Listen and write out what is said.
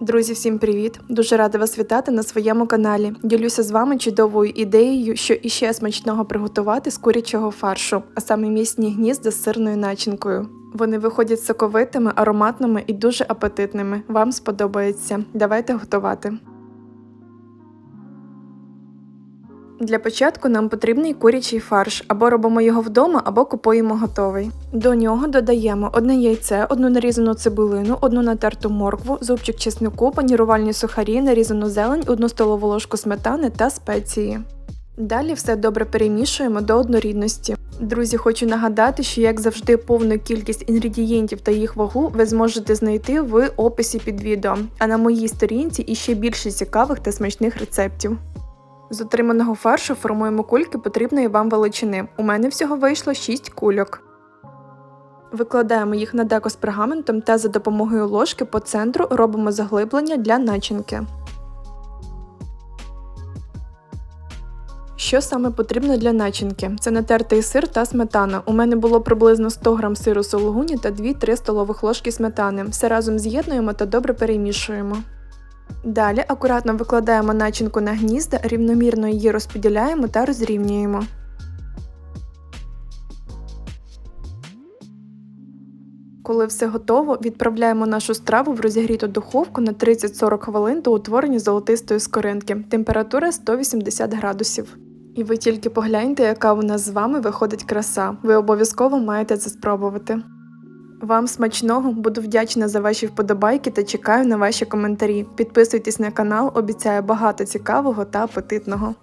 Друзі, всім привіт! Дуже рада вас вітати на своєму каналі. Ділюся з вами чудовою ідеєю, що іще смачного приготувати з курячого фаршу, а саме місні гнізда з сирною начинкою. Вони виходять соковитими, ароматними і дуже апетитними. Вам сподобається. Давайте готувати. Для початку нам потрібний курячий фарш, або робимо його вдома, або купуємо готовий. До нього додаємо одне яйце, одну нарізану цибулину, одну натерту моркву, зубчик чеснику, панірувальні сухарі, нарізану зелень, одну столову ложку сметани та спеції. Далі все добре перемішуємо до однорідності. Друзі, хочу нагадати, що як завжди повну кількість інгредієнтів та їх вагу ви зможете знайти в описі під відео, а на моїй сторінці іще більше цікавих та смачних рецептів. З отриманого фаршу формуємо кульки потрібної вам величини. У мене всього вийшло 6 кульок. Викладаємо їх на деко з пергаментом та за допомогою ложки по центру робимо заглиблення для начинки. Що саме потрібно для начинки? Це натертий сир та сметана. У мене було приблизно 100 г сиру сулугуні та 2-3 столових ложки сметани. Все разом з'єднуємо та добре перемішуємо. Далі акуратно викладаємо начинку на гнізда, рівномірно її розподіляємо та розрівнюємо. Коли все готово, відправляємо нашу страву в розігріту духовку на 30-40 хвилин до утворення золотистої скоринки. Температура 180 градусів. І ви тільки погляньте, яка у нас з вами виходить краса. Ви обов'язково маєте це спробувати. Вам смачного, буду вдячна за ваші вподобайки та чекаю на ваші коментарі. Підписуйтесь на канал, обіцяю багато цікавого та апетитного.